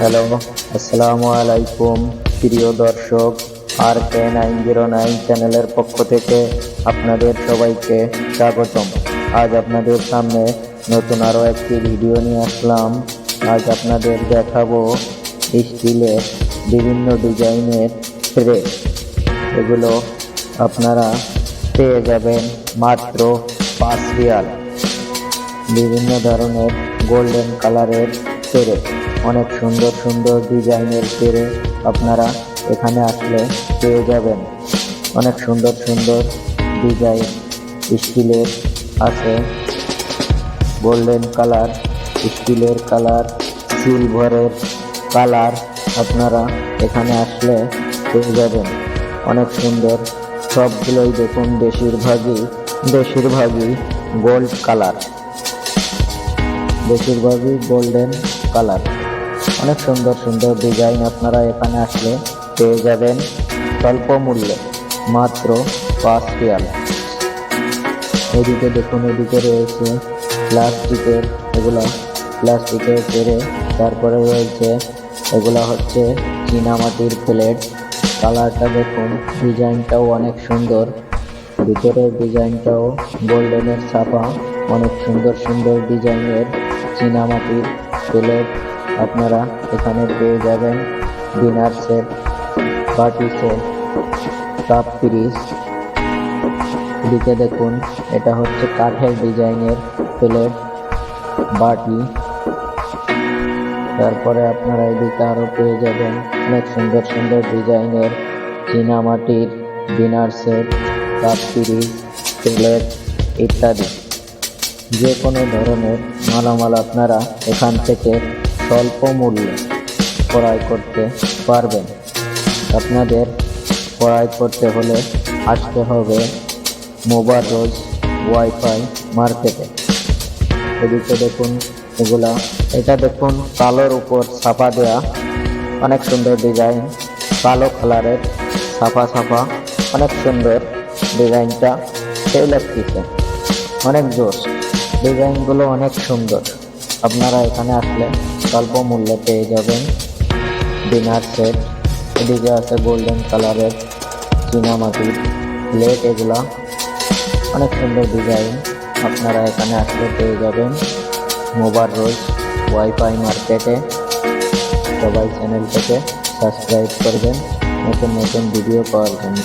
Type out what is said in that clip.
Hello, আসসালামু আলাইকুম। প্রিয় দর্শক R K nine zero nine চ্যানেলের পক্ষ থেকে আপনাদের সবাইকে স্বাগতম। আজ আপনাদের সামনে নতুন আরও একটি ভিডিও নিয়ে আসলাম। আজ আপনাদের দেখাবো স্টিলের বিভিন্ন ডিজাইনের ট্রে এগুলো আপনারা পেয়ে যাবেন মাত্র পাঁচ রিয়াল। বিভিন্ন ধরনের গোল্ডেন কালারের পেরে অনেক সুন্দর সুন্দর ডিজাইনের পেরে আপনারা এখানে আসলে পেয়ে যাবেন। অনেক সুন্দর সুন্দর ডিজাইন স্টিলের আছে। গোল্ডেন কালার, স্টিলের কালার, সিলভারের কালার আপনারা এখানে আসলে পেয়ে যাবেন। অনেক সুন্দর সবগুলোই দেখুন বেশিরভাগই বেশিরভাগই গোল্ড কালার। বেশিরভাগই গোল্ডেন কালার। অনেক সুন্দর সুন্দর ডিজাইন আপনারা এখানে আসলে পেয়ে যাবেন স্বল্প মূল্যে, মাত্র পাঁচ রিয়াল। এদিকে দেখুন, এদিকে রয়েছে প্লাস্টিকের, এগুলা প্লাস্টিকের পেরে, তারপরে রয়েছে, এগুলা হচ্ছে চীনামাটির প্লেট। কালারটা দেখুন, ডিজাইনটাও অনেক সুন্দর। ভিতরের ডিজাইনটাও গোল্ডেনের ছাপা, অনেক সুন্দর সুন্দর ডিজাইনের চীনামাটির প্লেট। আপনারা এখানে পেয়ে যাবেন dinner set party set cup পিরিস এদিকে দেখুন, এটা হচ্ছে কাঠের ডিজাইনের প্লেট বাটি। তারপরে আপনারা এদিকে আরও পেয়ে যাবেন অনেক সুন্দর সুন্দর ডিজাইনের চীনামাটির ডিনার সেট কাপ পিরিস প্লেট ইত্যাদি। যে কোনো ধরনের মালামাল আপনারা এখান থেকে স্বল্প মূল্যে ক্রয় করতে পারবেন। আপনাদের ক্রয় করতে হলে আসতে হবে মোবার রোজ ওয়াইফাই মার্কেটে। এদিকে দেখুন, এগুলা, এটা দেখুন কালোর উপর ছাপা দেয়া। অনেক সুন্দর ডিজাইন, কালো কালারের ছাপা ছাপা। অনেক সুন্দর ডিজাইনটা সেই লাগতেছে অনেক জোর ডিজাইনগুলো অনেক সুন্দর। আপনারা এখানে আসলে স্বল্প মূল্যে পেয়ে যাবেন। ডিনার সেট, এদিকে আছে গোল্ডেন কালারের চীনামাটির প্লেট এগুলা। অনেক সুন্দর ডিজাইন, আপনারা এখানে আসলে পেয়ে যাবেন। মোবার রোজ ওয়াইফাই মার্কেটে, সবাই চ্যানেলটাকে সাবস্ক্রাইব করবেন, নতুন নতুন ভিডিও পাওয়ার জন্য।